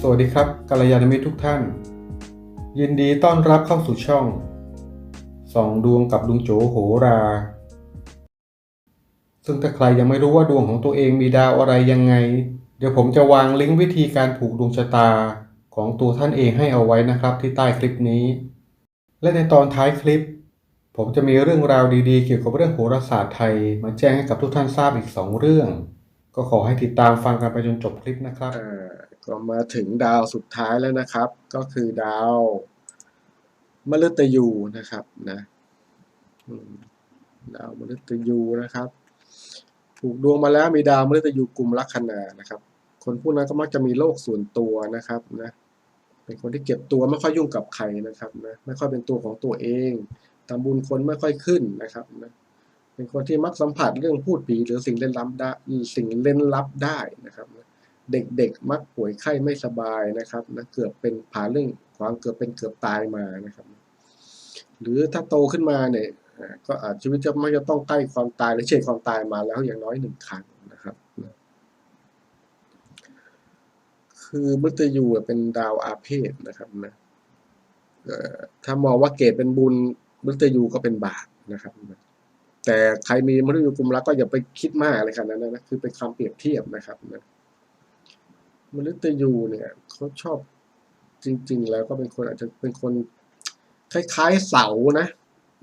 สวัสดีครับกัลยาณมิตรทุกท่าน ยินดีต้อนรับเข้าสู่ช่องส่องดวงกับลุงโจโหรา ซึ่งถ้าใครยังไม่รู้ว่าดวงของตัวเองมีดาวอะไรยังไง เดี๋ยวผมจะวางลิงก์วิธีการผูกดวงชะตาของตัวท่านเองให้เอาไว้นะครับที่ใต้คลิปนี้ และในตอนท้ายคลิป ผมจะมีเรื่องราวดีๆ เกี่ยวกับเรื่องโหราศาสตร์ไทย มาแจ้งให้กับทุกท่านทราบอีกสองเรื่อง ก็ขอให้ติดตามฟังกันไปจนจบคลิปนะครับ อ่าก็มาถึงดาวสุดท้ายแล้วนะครับ ก็คือดาวมฤตยูนะครับนะอืมดาวมฤตยูนะครับ ถูกดวงมาแล้วมีดาวมฤตยูกลุ่มลัคนานะครับ คนพวกนั้นก็มักจะมีโลกส่วนตัวนะครับนะเป็นคนที่เก็บตัวไม่ค่อยยุ่งกับใครนะครับนะไม่ค่อยเป็นตัวของตัวเองทำบุญคนไม่ค่อยขึ้นนะครับนะ เป็นคนที่มักสัมผัสเรื่องพูดผีหรือสิ่งเล่นลับได้สิ่งเล่นลับได้นะครับ เด็กๆมักป่วยไข้ไม่สบายนะครับนะเกือบเป็นผ่าเรื่องความเกือบเป็นเกือบตายมานะครับ หรือถ้าโตขึ้นมาเนี่ยก็อาจชีวิตจะไม่จะต้องใกล้ความตายหรือเฉียดความตายมาแล้วอย่างน้อยหนึ่งครั้งนะครับนะคือมฤตยูเป็นดาวอาเพศนะครับนะถ้ามองว่าเกตเป็นบุญมฤตยูก็เป็นบาปนะครับนะ แต่ใครมีมฤตยูกลุ่มรักก็อย่าไปคิดมากอะไรขนาดนั้นนะคือเป็นคำเปรียบเทียบนะครับนะมฤตยูเนี่ยเขาชอบจริง ๆ แล้วก็เป็นคนอาจจะเป็นคนคล้ายๆเสานะ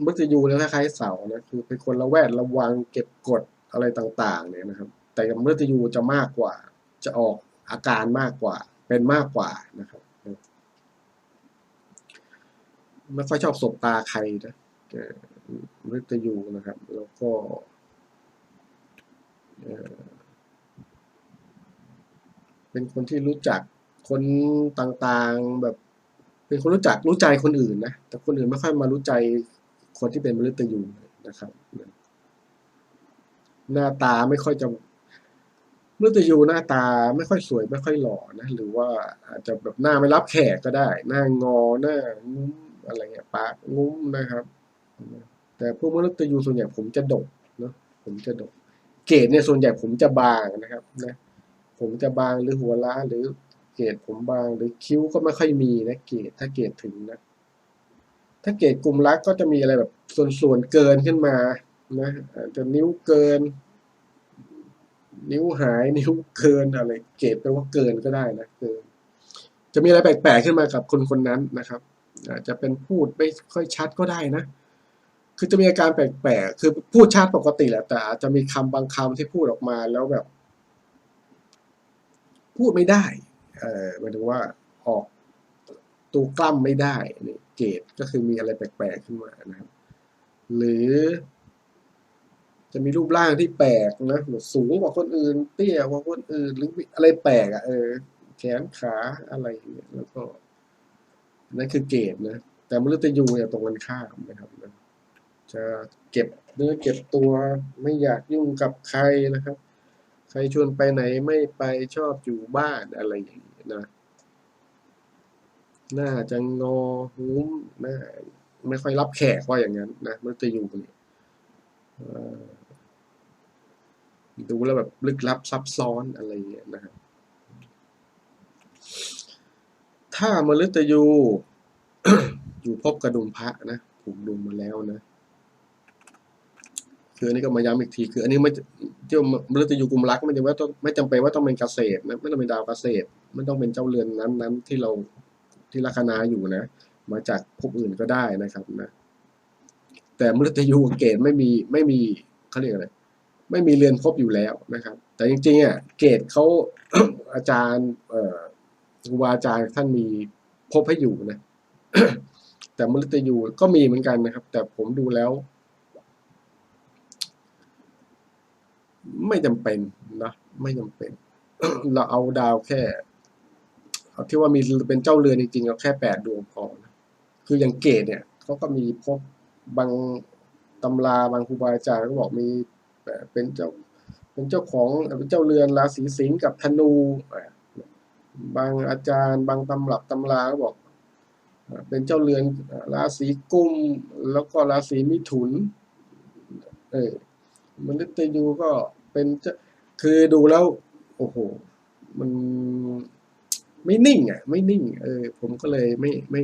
มฤตยูเนี่ยคล้ายๆเสานะคือเป็นคนระแวดระวังเก็บกดอะไรต่างๆ เนี่ยนะครับ แต่กับมฤตยูจะมากกว่า จะออกอาการมากกว่า เป็นมากกว่านะครับไม่ค่อยชอบสบตาใครนะเอ่ ฤตยูนะครับ แล้วก็เอ่อเป็นคนที่รู้จักคนต่างๆแบบเป็นคนรู้จักรู้ใจคนอื่นนะ แต่คนอื่นไม่ค่อยมารู้ใจคนที่เป็นมฤตยูนะครับ หน้าตาไม่ค่อยจะมฤตยูหน้าตาไม่ค่อยสวยไม่ค่อยหล่อนะ หรือว่าอาจจะแบบหน้าไม่รับแขกก็ได้ หน้างอหน้างุ้มอะไรเงี้ยปากงุ้มนะครับ แต่พวกมฤตยูส่วนใหญ่ผมจะดกเนาะผมจะดก เกรดเนี่ยส่วนใหญ่ผมจะบางนะครับนะผมจะบางหรือหัวล้านหรือเกรดผมบางหรือคิ้วก็ไม่ค่อยมีนะเกรดถ้าเกรดถึงนะถ้าเกรดกลุ่มรักก็จะมีอะไรแบบส่วนๆเกินขึ้นมานะอาจจะนิ้วเกิน นิ้วหายนิ้วเกินอะไร เกรดแปลว่าเกินก็ได้นะเกิน จะมีอะไรแปลกๆขึ้นมากับคนคนนั้นนะครับอาจจะเป็นพูดไม่ค่อยชัดก็ได้นะ คือจะมีอาการแปลกๆ คือพูดชัดปกติแหละแต่อาจจะมีคำบางคำที่พูดออกมาแล้วแบบ พูดไม่ได้ เออหมายถึงว่าออกตัวกล้ำไม่ได้นี่เกรดก็คือมีอะไรแปลกๆขึ้นมานะครับ หรือ จะมีรูปร่างที่แปลกนะสูงกว่าคนอื่น เตี้ยกว่าคนอื่น หรืออะไรแปลกอะเออแขนขาอะไรอย่างเงี้ยแล้วก็นั่นคือเกรดนะ แต่มฤตยูเนี่ยตรงกันข้ามนะครับนะ จะเก็บเนื้อเก็บตัวไม่อยากยุ่งกับใครนะครับ ใครชวนไปไหนไม่ไปชอบอยู่บ้านอะไรอย่างนี้นะหน้าจะงอหุ้มหน้าไม่ค่อยรับแขกว่าอย่างนั้นนะมฤตยูเนี่ยดูแล้วแบบลึกลับซับซ้อนอะไรอย่างเงี้ยนะครับถ้ามฤตยูอยู่พบกระดุมพระนะผูกดุมมาแล้วนะ คืออันนี้ก็มาย้ำอีกทีคือ อันนี้ไม่ที่มฤตยูกุมรักไม่จำเป็นว่าต้องไม่จำเป็นว่าต้องเป็นเกษตรนะไม่ต้องเป็นดาวเกษตรไม่ต้องเป็นเจ้าเรือนนั้นนั้นที่เราที่ลัคนาอยู่นะ มาจากภพอื่นก็ได้นะครับนะแต่มฤตยูเกตไม่มีไม่มีเขาเรียกอะไรไม่มีเรือนภพอยู่แล้วนะครับ แต่จริงๆอะเกตเขาอาจารย์เอ่อครูบาอาจารย์ท่านมีภพให้อยู่นะแต่มฤตยูก็มีเหมือนกันนะครับ แต่ผมดูแล้ว ไม่จำเป็นนะไม่จำเป็น เราเอาดาวแค่เอาที่ว่ามีเป็นเจ้าเรือนจริงๆเอาแค่แปดดวงพอนะคืออย่างเกตเนี่ยเขาก็มีพบบางตำราบางครูบาอาจารย์ก็บอกมีเป็นเจ้าเป็นเจ้าของเป็นเจ้าเรือนราศีสิงห์กับธนูบางอาจารย์ บางตำรับตำราก็บอก เป็นเจ้าเรือนราศีกุมแล้วก็ราศีมิถุน เออมฤตยูก็ เป็นคือดูแล้ว โอ้โห มันไม่นิ่งอะ ไม่นิ่ง เออ ผมก็เลยไม่ไม่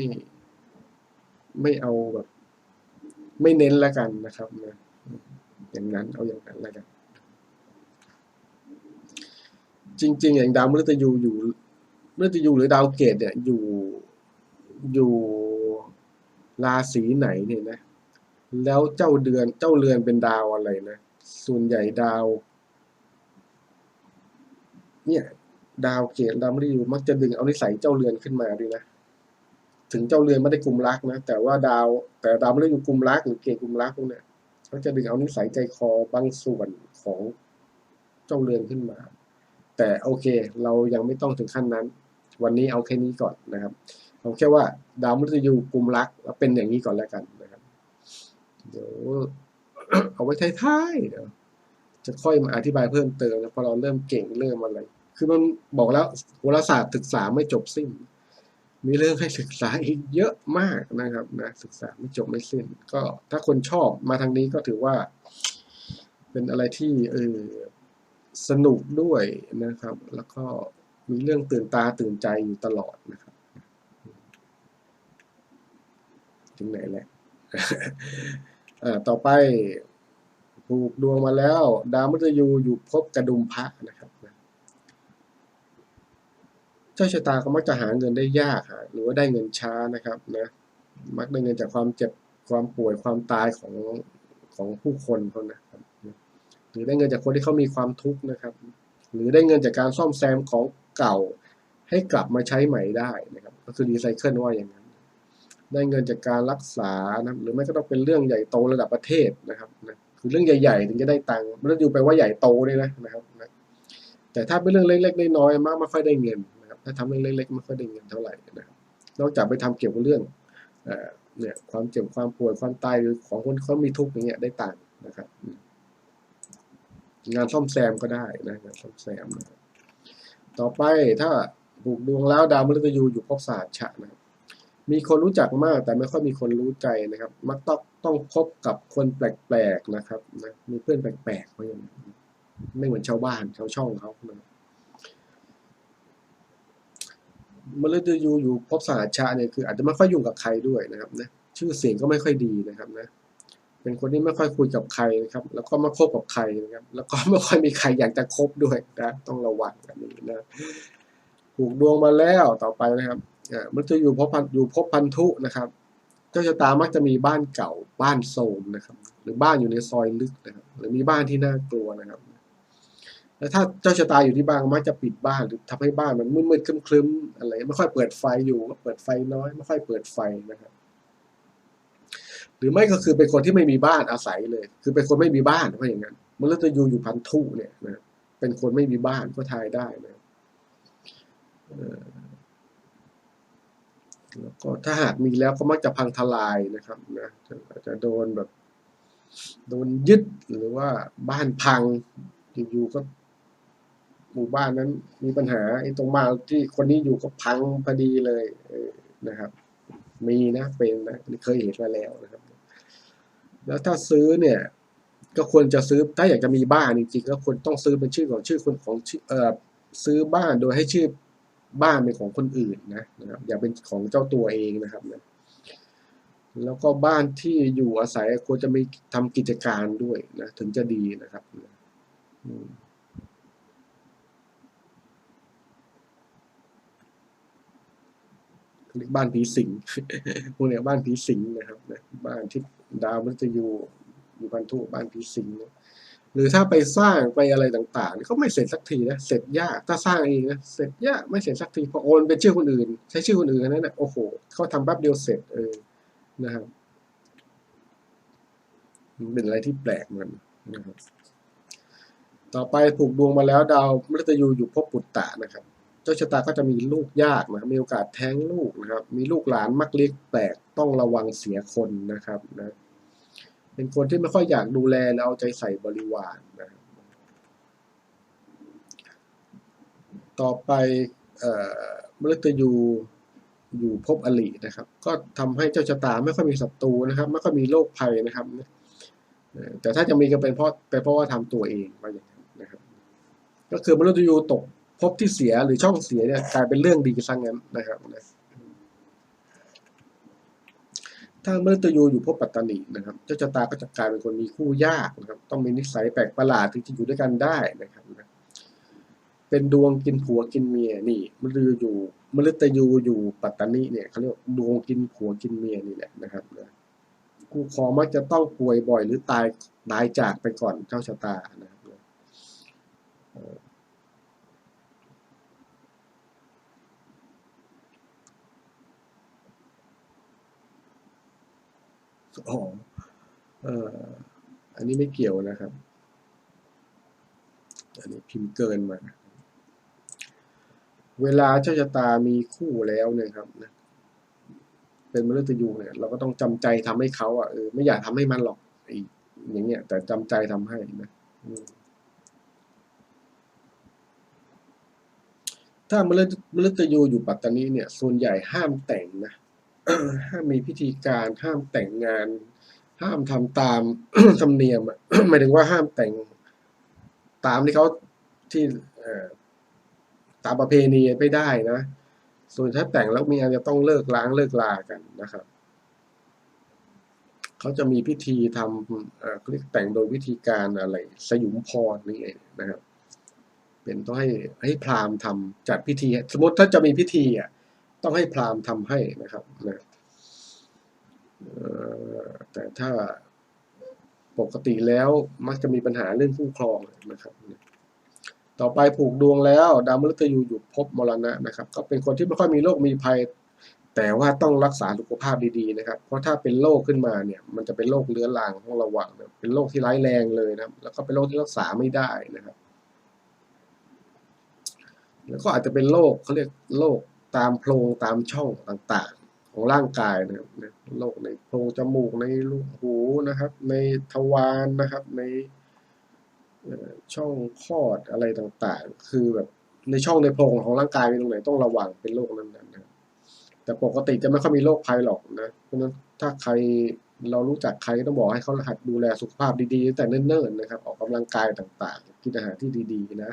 ไม่เอาแบบ ไม่เน้นแล้วกันนะครับนะอย่างนั้นเอาอย่างนั้นแล้วกัน จริง ๆ อย่างดาวมฤตยูอยู่มฤตยูหรือดาวเกตเนี่ยอยู่อยู่ราศีไหนเนี่ยนะ แล้วเจ้าเดือนเจ้าเรือนเป็นดาวอะไรนะ ส่วนใหญ่ดาว เนี่ย ดาวเกตดาวมฤตยูมักจะดึงเอานิสัยเจ้าเรือนขึ้นมาด้วยนะ ถึงเจ้าเรือนไม่ได้กลุ่มรักนะ แต่ว่าดาวแต่ดาวมฤตยูกลุ่มรักหรือเกตกลุ่มรักพวกเนี่ยเขาจะดึงเอานิสัยใจคอบางส่วนของเจ้าเรือนขึ้นมา แต่โอเค เรายังไม่ต้องถึงขั้นนั้น วันนี้เอาแค่นี้ก่อนนะครับเอาแค่ว่าดาวมฤตยูกลุ่มรักเป็นอย่างนี้ก่อนแล้วกันนะครับ เดี๋ยวเอาไว้ท้ายๆเดี๋ยว จะค่อยมาอธิบายเพิ่มเติมนะพอเราเริ่มเก่งเริ่มอะไร คือมันบอกแล้วโหราศาสตร์ศึกษาไม่จบสิ้น มีเรื่องให้ศึกษาอีกเยอะมากนะครับนะศึกษาไม่จบไม่สิ้น ก็ถ้าคนชอบมาทางนี้ก็ถือว่า เป็นอะไรที่เออสนุกด้วยนะครับ แล้วก็มีเรื่องตื่นตาตื่นใจอยู่ตลอดนะครับ ถึงไหนแหละต่อไป ผูกดวงมาแล้ว ดาวมฤตยูอยู่ภพกระดุมพระนะครับเจ้าชะตาก็มักจะหาเงินได้ยากหาหรือว่าได้เงินช้านะครับนะมักได้เงินจากความเจ็บความป่วยความตายของของผู้คนเขานะครับหรือได้เงินจากคนที่เขามีความทุกข์นะครับ หรือได้เงินจากการซ่อมแซมของเก่า ให้กลับมาใช้ใหม่ได้นะครับ ก็คือรีไซเคิลว่าอย่างนั้น ได้เงินจากการรักษานะหรือไม่ก็ต้องเป็นเรื่องใหญ่โตระดับประเทศนะครับนะ คือเรื่องใหญ่ๆถึงจะได้ตังค์ไม่ต้องอยู่ไปว่าใหญ่โตด้วยนะนะครับนะแต่ถ้าเป็นเรื่องเล็กๆน้อยๆมากไม่ค่อยได้เงินนะครับถ้าทำเรื่องเล็กๆไม่ค่อยได้เงินเท่าไหร่นะครับนอกจากไปทำเกี่ยวกับเรื่องเนี่ยความเจ็บความป่วยความตายหรือของคนเขามีทุกข์อย่างเงี้ยได้ตังค์นะครับ งานซ่อมแซมก็ได้นะงานซ่อมแซมนะต่อไปถ้าผูกดวงแล้วดาวมฤตยูอยู่ภพศาสตร์ฉะนะครับมีคนรู้จักมากแต่ไม่ค่อยมีคนรู้ใจนะครับ มักต้อง ต้องพบกับคนแปลกๆนะครับนะมีเพื่อนแปลกๆเพราะอย่างไม่เหมือนชาวบ้านชาวช่องเขานะมฤตยูอยู่ภพสหชาเนี่ยคืออาจจะไม่ค่อยยุ่งกับใครด้วยนะครับนะชื่อเสียงก็ไม่ค่อยดีนะครับนะเป็นคนที่ไม่ค่อยคุยกับใครนะครับ แล้วก็ไม่คบกับใครนะครับ แล้วก็ไม่ค่อยมีใครอยากจะคบด้วยนะต้องระวังกันนี้นะผูกดวงมาแล้วต่อไปนะครับมันจะอยู่พบพันอยู่พบพันธุนะครับ เจ้าชะตามักจะมีบ้านเก่าบ้านโทรมนะครับ หรือบ้านอยู่ในซอยลึกนะครับหรือมีบ้านที่น่ากลัวนะครับ แล้วถ้าเจ้าชะตาอยู่ที่บ้านมักจะปิดบ้านหรือทำให้บ้านมันมืดๆครึ้มๆอะไรไม่ค่อยเปิดไฟอยู่ก็เปิดไฟน้อยไม่ค่อยเปิดไฟนะครับหรือไม่ก็คือเป็นคนที่ไม่มีบ้านอาศัยเลย คือเป็นคนไม่มีบ้านเพราะอย่างนั้นมันแล้วจะอยู่อยู่พันธุเนี่ยนะเป็นคนไม่มีบ้านก็ทายได้นะ แล้วก็ถ้าหากมีแล้วก็มักจะพังทลายนะครับนะอาจจะโดนแบบโดนยึดหรือว่าบ้านพังอยู่ๆก็หมู่บ้านนั้นมีปัญหาไอ้ตรงบ้าที่คนนี้อยู่ก็พังพอดีเลยนะครับ มีนะเป็นนะนเคยเห็นมาแล้วนะครับ แล้วถ้าซื้อเนี่ย ก็ควรจะซื้อถ้าอยากจะมีบ้านจริงๆก็ควรต้องซื้อเป็นชื่อของชื่อคนของชื่อเออซื้อบ้านโดยให้ชื่อ บ้านเป็นของคนอื่นนะนะครับ อย่าเป็นของเจ้าตัวเองนะครับนะแล้วก็บ้านที่อยู่อาศัยควรจะมีทำกิจการด้วยนะถึงจะดีนะครับเรียกบ้านผีสิงพวกเนี้ยบ้านผีสิงนะครับนะบ้านที่ดาวมันจะอยู่อยู่พันธุบ้านผีสิงนะ หรือถ้าไปสร้างไปอะไรต่างๆก็ไม่เสร็จสักทีนะเสร็จยากถ้าสร้างเองนะเสร็จยากไม่เสร็จสักทีพอโอนเป็นชื่อคนอื่น ใช้ชื่อคนอื่นนั้นนะโอ้โหเขาทำแป๊บเดียวเสร็จเออนะครับมันเป็นอะไรที่แปลกเหมันนะครับต่อไปผูกดวงมาแล้วดาวมฤตยูอยู่ภพปุตตะนะครับ เจ้าชะตาก็จะมีลูกยากนะครับมีโอกาสแท้งลูกนะครับ มีลูกหลานมักเล็กแปลกต้องระวังเสียคนนะครับนะ เป็นคนที่ไม่ค่อยอยากดูแลและเอาใจใส่บริวารนะครับต่อไปเมฤตยูอยู่ภพอลินะครับ ก็ทำให้เจ้าชะตาไม่ค่อยมีศัตรูนะครับ ไม่ค่อยมีโรคภัยนะครับแต่ถ้าจะมีก็เป็นเพราะเป็นเพราะว่าทำตัวเองว่าอย่างนั้นนะครับ ก็คือมฤตยูตกภพที่เสียหรือช่องเสียเนี่ยกลายเป็นเรื่องดีซะงั้นนะครับนะ ถ้ามฤตยูอยู่ภพปัตตานีนะครับเจ้าชะตาก็จะกลายเป็นคนมีคู่ยากนะครับ ต้องมีนิสัยแปลกประหลาดถึงจะอยู่ด้วยกันได้นะครับนะเป็นดวงกินผัวกินเมียนี่มฤตยูอยู่มฤตยูอยู่ปัตตานีเนี่ยเขาเรียกว่าดวงกินผัวกินเมียนี่แหละนะครับนะคู่ครองมักจะต้องป่วยบ่อยหรือตายตายจากไปก่อนเจ้าชะตานะครับนะเอ๋อเอ่ออันนี้ไม่เกี่ยวนะครับ อันนี้พิมพ์เกินมา เวลาเจ้าชะตามีคู่แล้วเนี่ยครับนะเป็นมฤตยูเนี่ย เราก็ต้องจำใจทำให้เขาอะเออไม่อยากทำให้มันหรอกอ้อย่างเงี้ย แต่จำใจทำให้นะอืมถ้ามฤตมฤตยูอยู่ปัตตานีเนี่ย ส่วนใหญ่ห้ามแต่งนะ ห้ามมีพิธีการห้ามแต่งงาน ห้ามทำตามธรรมเนียมอะหมายถึงว่าห้ามแต่งตามที่เขาที่ตามประเพณีไม่ได้นะ ส่วนถ้าแต่งแล้วมีอาจจะต้องเลิกล้างเลิกลากันนะครับเขาจะมีพิธีทำเขาเรียกแต่งโดยวิธีการอะไรสยุมพรนี่เองนะครับ เป็นต้องให้ให้พราหมณ์ทำจัดพิธี สมมติถ้าจะมีพิธีอะ ต้องให้พราหมณ์ทำให้นะครับนะแต่ถ้าปกติแล้วมักจะมีปัญหาเรื่องคู่ครองนะครับ ต่อไปผูกดวงแล้ว ดาวมฤตยูอยู่ภพมรณะนะครับ ก็เป็นคนที่ไม่ค่อยมีโรคมีภัย แต่ว่าต้องรักษาสุขภาพดีๆนะครับ เพราะถ้าเป็นโรคขึ้นมาเนี่ย มันจะเป็นโรคเรื้อรังต้องระวังนะเป็นโรคที่ร้ายแรงเลยนะแล้วก็เป็นโรคที่รักษาไม่ได้นะครับ แล้วก็อาจจะเป็นโรคเขาเรียกโรค ตามโพรงตามช่องต่างๆ ของร่างกายนะครับโรคในโพรงจมูกในรูกหูนะครับ ในทวารนะครับ ในช่องคลอดอะไรต่างๆ คือแบบในช่องในโพรงของร่างกายมีตรงไหนต้องระวังเป็นโรคนั้นๆนะครับแต่ปกติจะไม่ค่อยมีโรคภัยหรอกนะเพราะนั้นถ้าใครเรารู้จักใครต้องบอกให้เขาหัดดูแลสุขภาพดีๆ แต่เนิ่นๆนะครับ ออกกำลังกายต่างๆ กินอาหารที่ดีๆนะ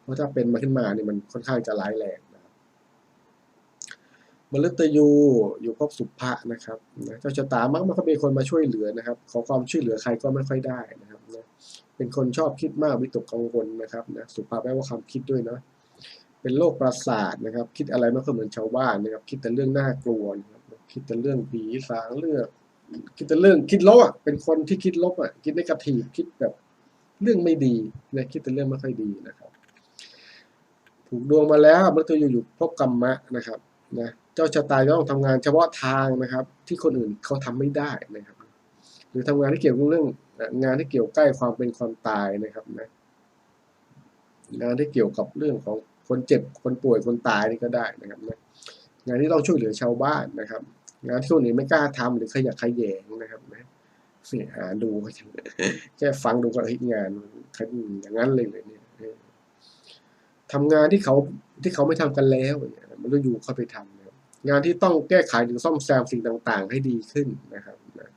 เพราะถ้าเป็นมาขึ้นมาเนี่ยมันค่อนข้างจะร้ายแรง มฤตยูอยู่ภพสุภะนะครับนะเจ้าชะตามักม่ค่อยมีคนมาช่วยเหลือนะครับ ขอความช่วยเหลือใครก็ไม่ค่อยได้นะครับนะเป็นคนชอบคิดมากวิตกกังวลนะครับนะสุภาพแปลว่าความคิดด้วยเนาะเป็นโรคประสาทนะครับ คิดอะไรไม่ค่อยเหมือนชาวบ้านนะครับ คิดแต่เรื่องน่ากลัวนะครับคิดแต่เรื่องผีสางเรื่องคิดแต่เรื่องคิดลบอะเป็นคนที่คิดลบอะคิดในกาทีคิดแบบเรื่องไม่ดีนะคิดแต่เรื่องไม่ค่อยดีนะครับผูกดวงมาแล้วมฤตยูอยู่ภพกรรมะนะครับนะ เจ้าชะตาจะต้องทำงานเฉพาะทางนะครับ ที่คนอื่นเขาทำไม่ได้นะครับ หรือทำงานที่เกี่ยวกับเรื่องงานที่เกี่ยวใกล้ความเป็นความตายนะครับนะงานที่เกี่ยวกับเรื่องของคนเจ็บคนป่วยคนตายนี่ก็ได้นะครับนะงานที่ต้องช่วยเหลือชาวบ้านนะครับ งานที่คนอื่นไม่กล้าทำหรือขยักขยแยงนะครับนะเนี่ยหาดูแค่ฟังดูก็เฮ้ยงานอย่างนั้นเลยเลยเนี่ยทำงานที่เขาที่เขาไม่ทำกันแล้วเงี้ยมันต้องอยู่เข้าไปทำนะครับ งานที่ต้องแก้ไขหรือซ่อมแซมสิ่งต่างๆ ให้ดีขึ้นนะครับนะ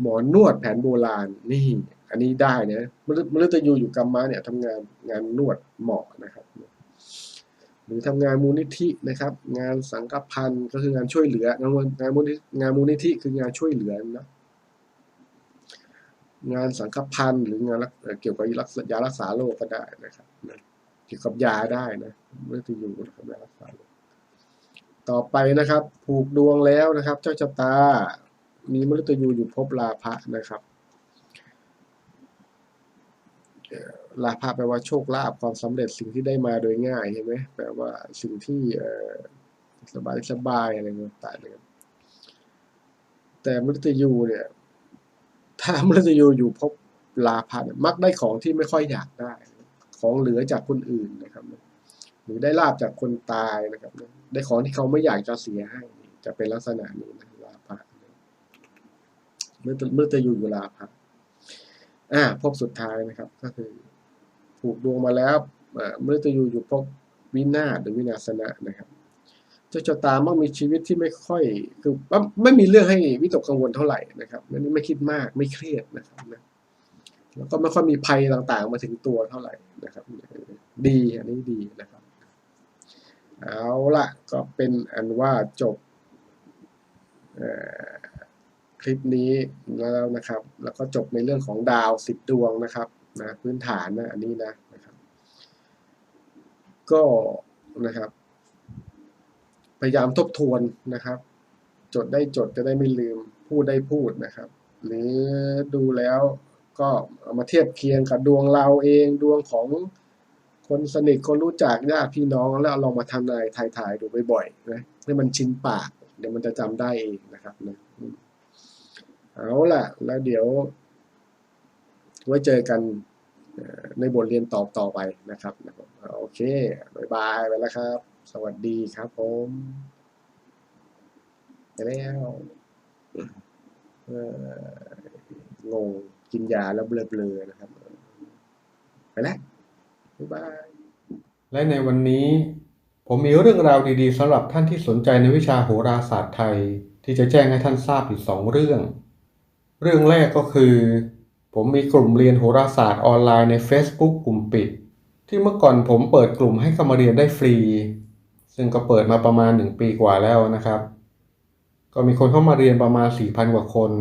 หมอนวดแผนโบราณนี่ อันนี้ได้นะมฤมฤตยูอยู่กรรมะเนี่ยทำงานงานนวดเหมาะนะครับ หรือทำงานมูลนิธินะครับ งานสังฆพันธ์ก็คืองานช่วยเหลืองานงานมูลนิงานมูลนิธิคืองานช่วยเหลือนะงานสังฆพันธ์หรืองานเกี่ยวกับรักษายารักษาโรคก็ได้นะครับเกี่ยวกับยาได้นะเมื่อที่อยู่นะครับยารักษาโรค ต่อไปนะครับ ผูกดวงแล้วนะครับ เจ้าชะตา มีมฤตยูอยู่ภพลาภะนะครับลาภะแปลว่าโชคลาภความสำเร็จสิ่งที่ได้มาโดยง่ายใช่ไหมแปลว่าสิ่งที่สบายสบายอะไรต่างๆนะครับแต่มฤตยูเนี่ย ถ้ามฤตยูอยู่ภพลาภะมักได้ของที่ไม่ค่อยอยากได้ ของเหลือจากคนอื่นนะครับ หรือได้ลาบจากคนตายนะครับ ได้ของที่เขาไม่อยากจะเสียให้ จะเป็นลักษณะนี้นะลาภะเมื่อเมื่อจะอยู่อยู่ลาภะอ่าภพสุดท้ายนะครับ ก็คือผูกดวงมาแล้วเมื่อจะอยู่อยู่ภพวินาศหรือวินาศนะนะครับเจ้าชะตามักมีชีวิตที่ไม่ค่อยคือไม่มีเรื่องให้วิตกกังวลเท่าไหร่นะครับไม่ไม่คิดมากไม่เครียดนะครับนะแล้วก็ไม่ค่อยมีภัยต่างๆ มาถึงตัวเท่าไหร่นะครับ ดีอันนี้ดีนะครับ เอาละก็เป็นอันว่าจบคลิปนี้แล้วนะครับ แล้วก็จบในเรื่องของดาวสิบดวงนะครับนะพื้นฐานนะอันนี้นะนะครับ ก็นะครับ พยายามทบทวนนะครับ จดได้จดจะได้ไม่ลืมพูดได้พูดนะครับ หรือดูแล้วก็เอามาเทียบเคียงกับดวงเราเองดวงของ คนสนิทคนรู้จักญาติพี่น้องแล้วลองมาทำนายทายทายๆดูบ่อยๆนะให้มันชินปาก เดี๋ยวมันจะจำได้เองนะครับนะเอาล่ะ แล้วเดี๋ยว ไว้เจอกันในบทเรียนต่อต่อไปนะครับนะโอเคบายบายไปแล้วครับ สวัสดีครับผมไปแล้วงงกินยาแล้วเบลอๆนะครับ ไปแล้ว บ๊ายบาย และในวันนี้ ผมมีเรื่องราวดีๆสำหรับท่านที่สนใจในวิชาโหราศาสตร์ไทย ที่จะแจ้งให้ท่านทราบอยู่สองเรื่อง เรื่องแรกก็คือ ผมมีกลุ่มเรียนโหราศาสตร์ออนไลน์ใน Facebook กลุ่มปิด ที่เมื่อก่อนผมเปิดกลุ่มให้เข้ามาเรียนได้ฟรี ซึ่งก็เปิดมาประมาณ 1 ปีกว่าแล้วนะครับ ก็มีคนเข้ามาเรียนประมาณ 4,000 กว่าคน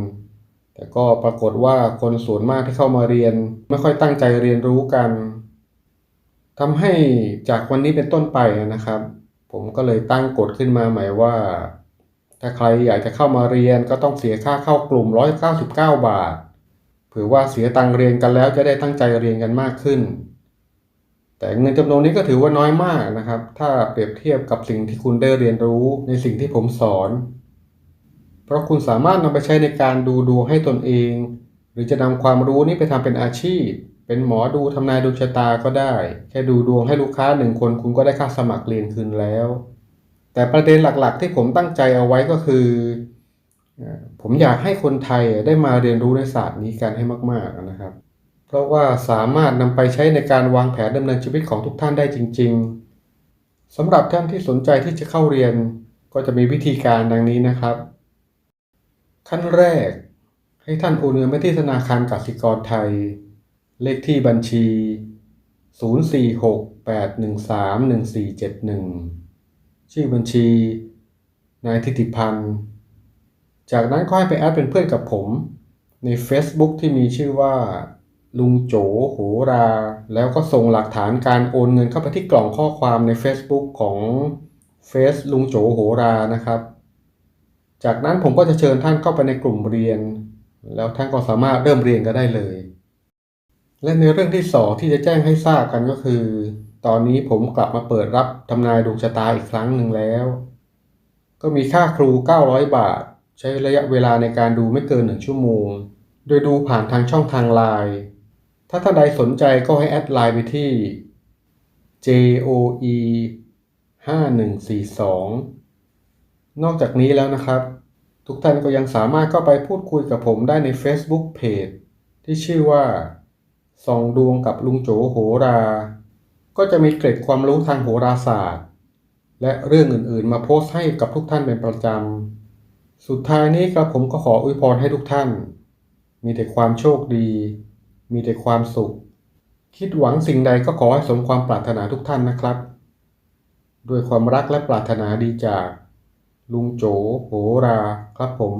แต่ก็ปรากฏว่าคนส่วนมากที่เข้ามาเรียน ไม่ค่อยตั้งใจเรียนรู้กัน ทำให้จากวันนี้เป็นต้นไปนะครับ ผมก็เลยตั้งกฎขึ้นมาใหม่ว่า ถ้าใครอยากจะเข้ามาเรียนก็ต้องเสียค่าเข้ากลุ่ม 199 บาทเผื่อว่าเสียตังค์เรียนกันแล้วจะได้ตั้งใจเรียนกันมากขึ้น แต่เงินจำนวนนี้ก็ถือว่าน้อยมากนะครับ ถ้าเปรียบเทียบกับสิ่งที่คุณได้เรียนรู้ในสิ่งที่ผมสอน เพราะคุณสามารถนำไปใช้ในการดูดวงให้ตนเอง หรือจะนำความรู้นี้ไปทำเป็นอาชีพ เป็นหมอดูทำนายดวงชะตาก็ได้ แค่ดูดวงให้ลูกค้าหนึ่งคนคุณก็ได้ค่าสมัครเรียนคืนแล้ว แต่ประเด็นหลักๆ ที่ผมตั้งใจเอาไว้ก็คือ ผมอยากให้คนไทยได้มาเรียนรู้ในศาสตร์นี้กันให้มากๆนะครับ เพราะว่าสามารถนำไปใช้ในการวางแผนดำเนินชีวิตของทุกท่านได้จริง ๆสำหรับท่านที่สนใจที่จะเข้าเรียน ก็จะมีวิธีการดังนี้นะครับ ขั้นแรก ให้ท่านโอนเงินไปที่ธนาคารกสิกรไทย เลขที่บัญชี 046-813-1471 ชื่อบัญชี นายทิติพันธ์ จากนั้นก็ให้ไปแอดเป็นเพื่อนกับผมใน Facebook ที่มีชื่อว่า ลุงโจโหรา แล้วก็ส่งหลักฐานการโอนเงินเข้าไปที่กล่องข้อความใน Facebook ของเฟซลุงโจโหรานะครับ จากนั้นผมก็จะเชิญท่านเข้าไปในกลุ่มเรียน แล้วท่านก็สามารถเริ่มเรียนกันได้เลย และในเรื่องที่สองที่จะแจ้งให้ทราบกันก็คือ ตอนนี้ผมกลับมาเปิดรับทำนายดวงชะตาอีกครั้งหนึ่งแล้ว ก็มีค่าครู 900 บาท ใช้ระยะเวลาในการดูไม่เกิน1ชั่วโมง โดยดูผ่านทางช่องทางไลน์ถ้าท่านใดสนใจก็ให้แอดไลน์ไปที่ JOE 5142 นอกจากนี้แล้วนะครับ ทุกท่านก็ยังสามารถเข้าไปพูดคุยกับผมได้ใน Facebook Page ที่ชื่อว่า ส่องดวงกับลุงโจโหรา ก็จะมีเกร็ดความรู้ทางโหราศาสตร์ และเรื่องอื่นๆ มาโพสต์ให้กับทุกท่านเป็นประจำ สุดท้ายนี้ครับผมก็ขออวยพรให้ทุกท่าน มีแต่ความโชคดี มีแต่ความสุข คิดหวังสิ่งใดก็ขอให้สมความปรารถนาทุกท่านนะครับ ด้วยความรักและปรารถนาดีจาก ลุงโจโหราครับผม